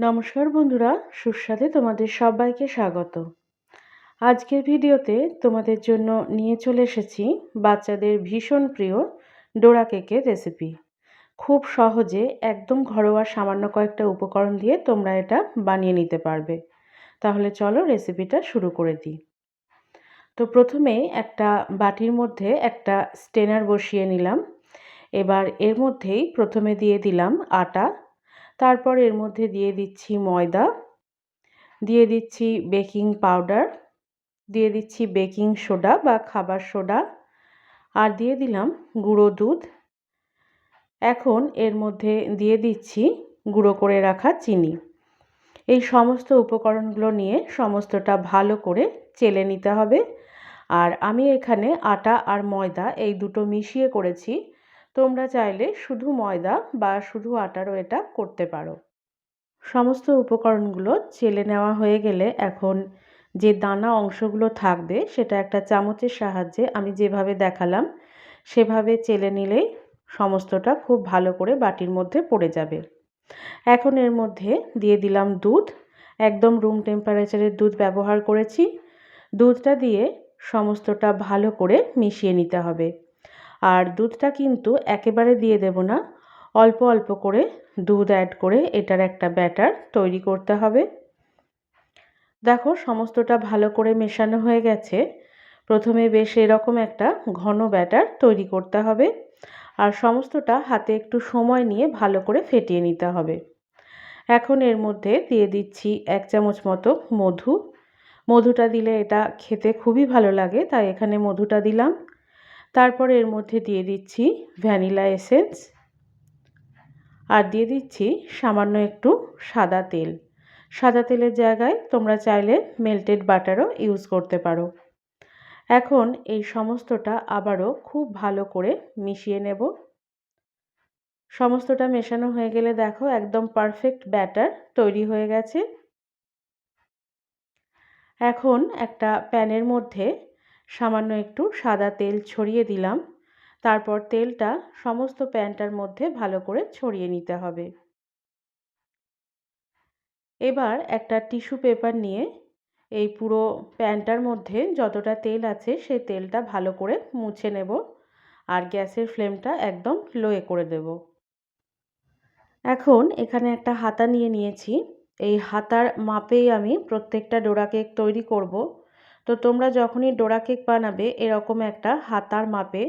নমস্কার বন্ধুরা, সুস্বাদে তোমাদের সবাইকে স্বাগত। আজকের ভিডিওতে তোমাদের জন্য নিয়ে চলে এসেছি বাচ্চাদের ভীষণ প্রিয় ডোরা কেকের রেসিপি খুব সহজে একদম ঘরোয়া সামান্য কয়েকটা উপকরণ দিয়ে তোমরা এটা বানিয়ে নিতে পারবে। তাহলে চলো রেসিপিটা শুরু করে দিই। তো প্রথমে একটা বাটির মধ্যে একটা স্টেনার বসিয়ে নিলাম। এবার এর মধ্যেই প্রথমে দিয়ে দিলাম আটা তারপর এর মধ্যে দিয়ে দিচ্ছি ময়দা, দিয়ে দিচ্ছি বেকিং পাউডার, দিয়ে দিচ্ছি বেকিং সোডা বা খাবার সোডা আর দিয়ে দিলাম গুঁড়ো দুধ। এখন এর মধ্যে দিয়ে দিচ্ছি গুঁড়ো করে রাখা চিনি। এই সমস্ত উপকরণগুলো নিয়ে সমস্তটা ভালো করে চেলে নিতে হবে। আর আমি এখানে আটা আর ময়দা এই দুটো মিশিয়ে করেছি। তোমরা চাইলে শুধু ময়দা বা শুধু আটারও এটা করতে পারো। সমস্ত উপকরণগুলো চেলে নেওয়া হয়ে গেলে এখন যে দানা অংশগুলো থাকবে সেটা একটা চামচের সাহায্যে আমি যেভাবে দেখালাম, সেভাবে চেলে নিলেই সমস্তটা খুব ভালো করে বাটির মধ্যে পড়ে যাবে। এখন এর মধ্যে দিয়ে দিলাম দুধ। একদম রুম টেম্পারেচারের দুধ ব্যবহার করেছি। দুধটা দিয়ে সমস্তটা ভালো করে মিশিয়ে নিতে হবে। আর দুধটা কিন্তু একেবারে দিয়ে দেব না। অল্প অল্প করে দুধ অ্যাড করে এটার একটা ব্যাটার তৈরি করতে হবে। দেখো সমস্তটা ভালো করে মেশানো হয়ে গেছে। প্রথমে বেশ এরকম একটা ঘন ব্যাটার তৈরি করতে হবে। আর সমস্তটা হাতে একটু সময় নিয়ে ভালো করে ফেটিয়ে নিতে হবে। এখন এর মধ্যে দিয়ে দিচ্ছি এক চামচ মতো মধু। মধুটা দিলে এটা খেতে খুবই ভালো লাগে, তাই এখানে মধুটা দিলাম। তারপর এর মধ্যে দিয়ে দিচ্ছি ভ্যানিলা এসেন্স আর দিয়ে দিচ্ছি সামান্য একটু সাদা তেল। সাদা তেলের জায়গায় তোমরা চাইলে মেল্টেড বাটারও ইউজ করতে পারো। এখন এই সমস্তটা আবারও খুব ভালো করে মিশিয়ে নেব। সমস্তটা মেশানো হয়ে গেলে দেখো একদম পারফেক্ট ব্যাটার তৈরি হয়ে গেছে। এখন একটা প্যানের মধ্যে সামান্য একটু সাদা তেল ছড়িয়ে দিলাম। তারপর তেলটা সমস্ত প্যানটার মধ্যে ভালো করে ছড়িয়ে নিতে হবে। এবার একটা টিস্যু পেপার নিয়ে এই পুরো প্যানটার মধ্যে যতটা তেল আছে সেই তেলটা ভালো করে মুছে নেব আর গ্যাসের ফ্লেমটা একদম লোয়ে করে দেব। এখন এখানে একটা হাতা নিয়ে নিয়েছি। এই হাতার মাপেই আমি প্রত্যেকটা ডোরা কেক তৈরি করব। তো তোমরা যখনই ডোরা কেক বানাবে, এরকম একটা হাতার মাপে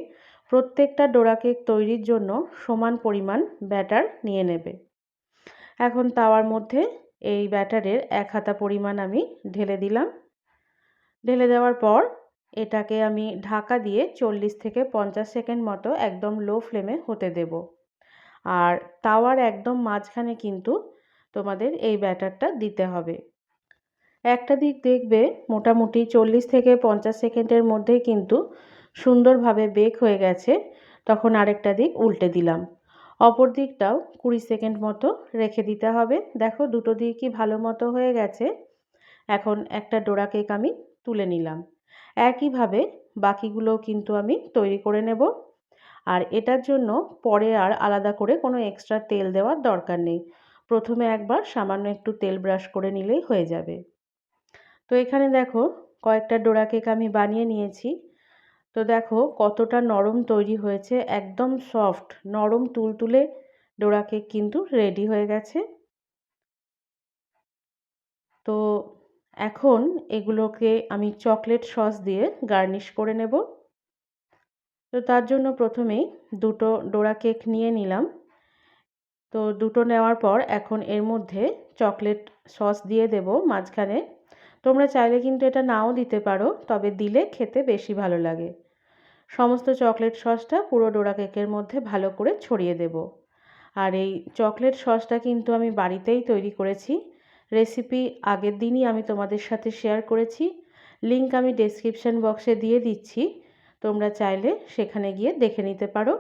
প্রত্যেকটা ডোরা কেক তৈরির জন্য সমান পরিমাণ ব্যাটার নিয়ে নেবে। এখন তাওয়ার মধ্যে এই ব্যাটারের এক হাতা পরিমাণ আমি ঢেলে দিলাম। ঢেলে দেওয়ার পর এটাকে আমি ঢাকা দিয়ে চল্লিশ থেকে পঞ্চাশ সেকেন্ড মতো একদম লো ফ্লেমে হতে দেব। আর তাওয়ার একদম মাঝখানে কিন্তু তোমাদের এই ব্যাটারটা দিতে হবে। একটা দিক দেখবে মোটামুটি চল্লিশ থেকে পঞ্চাশ সেকেন্ডের মধ্যেই কিন্তু সুন্দরভাবে বেক হয়ে গেছে। তখন আরেকটা দিক উল্টে দিলাম। অপর দিকটাও কুড়ি সেকেন্ড মতো রেখে দিতে হবে। দেখো দুটো দিকই ভালো মতো হয়ে গেছে। এখন একটা ডোরা কেক আমি তুলে নিলাম। একইভাবে বাকিগুলোও কিন্তু আমি তৈরি করে নেব। আর এটার জন্য পরে আর আলাদা করে কোনো এক্সট্রা তেল দেওয়ার দরকার নেই। প্রথমে একবার সামান্য একটু তেল ব্রাশ করে নিলেই হয়ে যাবে। তো এখানে দেখো কয়েকটা ডোরা কেক আমি বানিয়ে নিয়েছি। তো দেখো কতটা নরম তৈরি হয়েছে, একদম সফট, নরম তুলতুলে ডোরা কেক কিন্তু রেডি হয়ে গেছে। তো এখন এগুলোকে আমি চকলেট সস দিয়ে গার্নিশ করে নেব। তো তার জন্য প্রথমেই দুটো ডোরা কেক নিয়ে নিলাম। তো দুটো নেওয়ার পর এখন এর মধ্যে চকলেট সস দিয়ে দেব, মাঝখানে তোমরা চাইলে কিন্তু এটা নাও দিতে পারো, তবে দিলে খেতে বেশি ভালো লাগে। সমস্ত চকলেট সসটা পুরো ডোরা কেকের মধ্যে ভালো করে ছড়িয়ে দেব। আর এই চকলেট সসটা কিন্তু আমি বাড়িতেই তৈরি করেছি। রেসিপি আগের দিনই আমি তোমাদের সাথে শেয়ার করেছি। লিংক আমি ডেসক্রিপশান বক্সে দিয়ে দিচ্ছি। তোমরা চাইলে সেখানে গিয়ে দেখে নিতে পারো।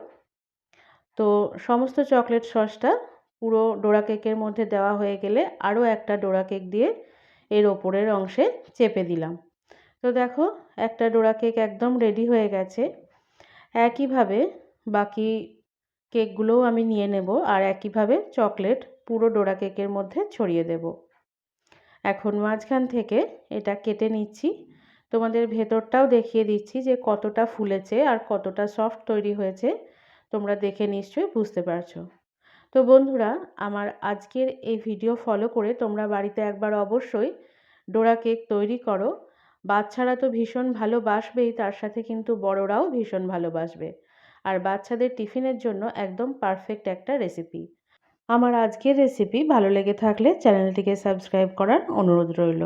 তো সমস্ত চকলেট সসটা পুরো ডোরা কেকের মধ্যে দেওয়া হয়ে গেলে আরও একটা ডোরা কেক দিয়ে এর ওপরের অংশে চেপে দিলাম। তো দেখো, একটা ডোরা কেক একদম রেডি হয়ে গেছে। একইভাবে বাকি কেকগুলোও আমি নিয়ে নেব আর একইভাবে চকলেট পুরো ডোরা কেকের মধ্যে ছড়িয়ে দেব। এখন মাঝখান থেকে এটা কেটে নিচ্ছি। তোমাদের ভেতরটাও দেখিয়ে দিচ্ছি যে কতটা ফুলেছে আর কতটা সফট তৈরি হয়েছে। তোমরা দেখে নিশ্চয়ই বুঝতে পারছ। তো বন্ধুরা, আমার আজকের এই ভিডিও ফলো করে তোমরা বাড়িতে একবার অবশ্যই ডোরা কেক তৈরি করো। বাচ্চারা তো ভীষণ ভালোবাসবেই, তার সাথে কিন্তু বড়রাও ভীষণ ভালোবাসবে। আর বাচ্চাদের টিফিনের জন্য একদম পারফেক্ট একটা রেসিপি। আমার আজকের রেসিপি ভালো লেগে থাকলে চ্যানেলটিকে সাবস্ক্রাইব করার অনুরোধ রইল।